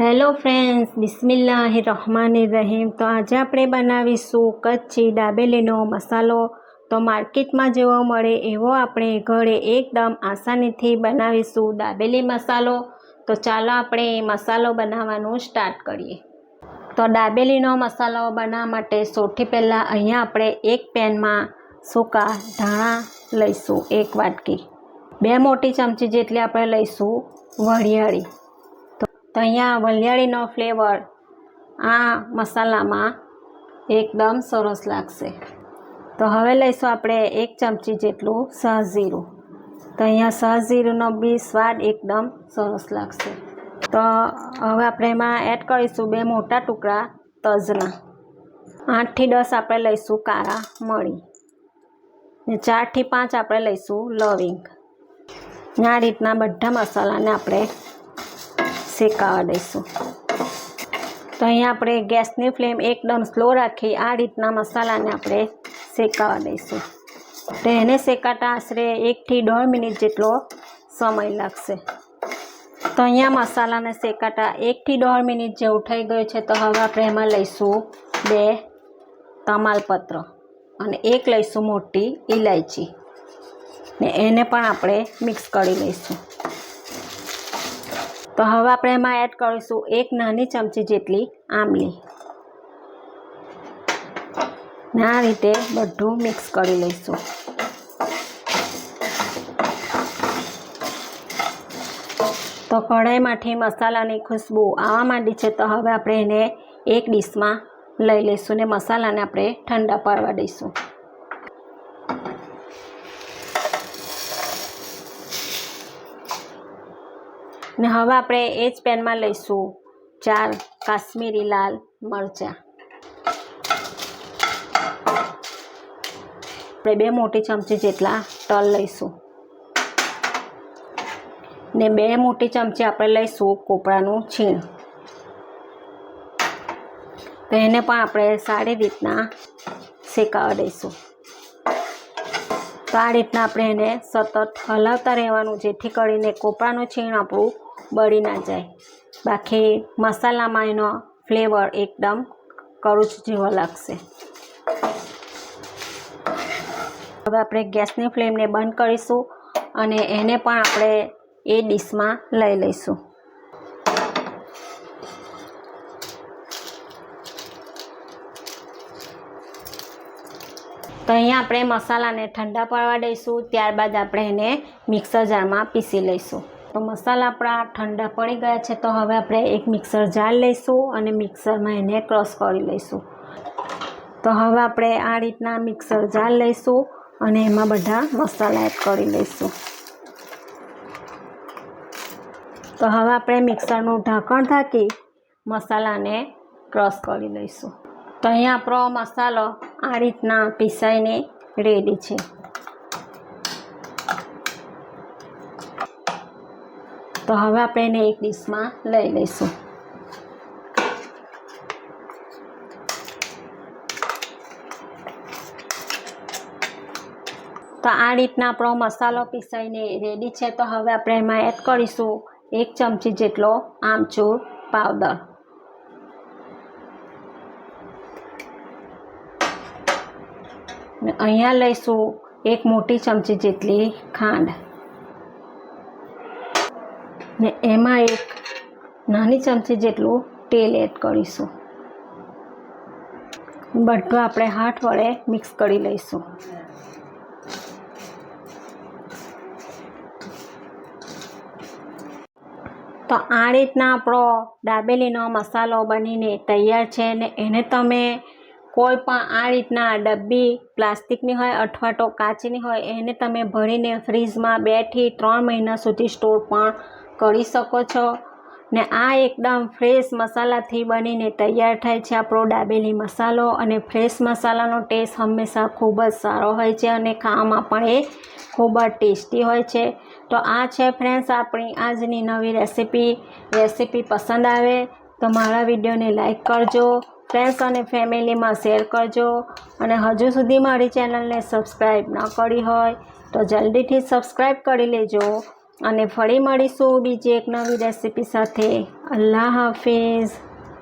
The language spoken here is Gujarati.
હેલો ફ્રેન્ડ્સ બિસ્મિલ્લાહ રહમાન રહીમ તો આજે આપણે બનાવીશું કચ્છી દાબેલીનો મસાલો. તો માર્કેટમાં જેવો મળે એવો આપણે ઘરે એકદમ આસાનીથી બનાવીશું દાબેલી મસાલો. તો ચાલો આપણે મસાલો બનાવવાનું સ્ટાર્ટ કરીએ. તો દાબેલીનો મસાલો બનાવવા માટે સૌથી પહેલાં અહીંયા આપણે એક પેનમાં સૂકા ધાણા લઈશું, એક વાટકી. બે મોટી ચમચી જેટલી આપણે લઈશું વરિયાળી. તો અહીંયા વલિયાળીનો ફ્લેવર આ મસાલામાં એકદમ સરસ લાગશે. તો હવે લઈશું આપણે એક ચમચી જેટલું સહજીરું તો અહીંયા સહજીરુંનો બી સ્વાદ એકદમ સરસ લાગશે. તો હવે આપણે એમાં એડ કરીશું બે મોટા ટુકડા તજના. આઠથી દસ આપણે લઈશું કારા મળી ને ચારથી પાંચ આપણે લઈશું લવિંગ. આ રીતના બધા મસાલાને આપણે શેકાવા દઈશું તો અહીંયા આપણે ગેસની ફ્લેમ એકદમ સ્લો રાખી આ રીતના મસાલાને આપણે શેકાવા દઈશું તો એને શેકાતા આશરે એકથી દોઢ મિનિટ જેટલો સમય લાગશે. તો અહીંયા મસાલાને શેકાતા એકથી દોઢ મિનિટ જેવું થઈ ગયું છે, તો હવે આપણે એમાં લઈશું બે તમાલપત્ર અને એક લઈશું મોટી ઇલાયચી ને એને પણ આપણે મિક્સ કરી લઈશું. તો હવે આપણે એમાં એડ કરીશું એક નાની ચમચી જેટલી આંબલી. ને આ રીતે બધું મિક્સ કરી લઈશું. તો કઢાઈમાંથી મસાલાની ખુશ્બુ આવવા માંડી છે તો હવે આપણે એને એક ડીશમાં લઈ લઈશું ને મસાલાને આપણે ઠંડા પાડવા દઈશું. ને હવે આપણે એ જ પેનમાં લઈશું ચાર કાશ્મીરી લાલ મરચાં. આપણે બે મોટી ચમચી જેટલા તલ લઈશું. ને બે મોટી ચમચી આપણે લઈશું કોપરાનું છીણ. તો એને પણ આપણે સારી રીતના શેકાવા દઈશું. તો આ રીતના આપણે એને સતત હલાવતા રહેવાનું, જેથી કરીને કોપરાનું છીણ આપણું બળી ના જાય. બાકી મસાલામાં એનો ફ્લેવર એકદમ કરુચ જેવો લાગશે. હવે આપણે ગેસની ફ્લેમને બંધ કરીશું અને એને પણ આપણે એ ડીશમાં લઈ લઈશું. તો અહીંયા આપણે મસાલાને ઠંડા પડવા દઈશું, ત્યારબાદ આપણે એને મિક્સર જારમાં પીસી લઈશું. તો મસાલા આપણા ઠંડા પડી ગયા છે, તો હવે આપણે એક મિક્સર જાર લઈશું અને મિક્સરમાં એને ક્રશ કરી લઈશું. તો હવે આપણે આ રીતના મિક્સર જાર લઈશું અને એમાં બધા મસાલા એડ કરી લઈશું. તો હવે આપણે મિક્સરનું ઢાંકણ ઢાંકી મસાલાને ક્રશ કરી લઈશું. તો અહીંયા આપણો મસાલો આ રીતના પીસાઈને રેડી છે. તો હવે આપણે એને એક ડીશમાં લઈ લઈશું. તો આ રીતના આપણો મસાલો પીસાઈને રેડી છે, તો હવે આપણે એમાં એડ કરીશું એક ચમચી જેટલો આમચૂર પાવડર અહીંયા લઈશું એક મોટી ચમચી જેટલી ખાંડ. ને એમાં એક નાની ચમચી જેટલું તેલ એડ કરીશું. બધું આપણે હાથ વડે મિક્સ કરી લઈશું. તો આ રીતના આપણો દાબેલીનો મસાલો બનીને તૈયાર છે ને એને તમે કોઈ પણ આ રીતના ડબ્બી પ્લાસ્ટિકની હોય અથવા તો કાચની હોય એને તમે ભરીને ફ્રીજમાં બેથી ત્રણ મહિના સુધી સ્ટોર પણ કરી શકો છો. ને આ એકદમ ફ્રેશ મસાલાથી બનીને તૈયાર થાય છે આપણો ડાબેલી મસાલો. અને ફ્રેશ મસાલાનો ટેસ્ટ હંમેશા ખૂબ જ સારો હોય છે અને ખાવામાં પણ એ ખૂબ જ ટેસ્ટી હોય છે. તો આ છે ફ્રેન્ડ્સ આપણી આજની નવી રેસીપી રેસીપી પસંદ આવે તો મારા વિડીયોને લાઈક કરજો. ફ્રેન્ડ્સ અને ફેમિલીમાં શેર કરજો. અને હજુ સુધી મારી ચેનલને સબસ્ક્રાઈબ ન કરી હોય તો જલ્દીથી સબસ્ક્રાઈબ કરી લેજો. અને ફરી મળીશું બીજી એક નવી રેસીપી સાથે. અલ્લાહ હાફિઝ.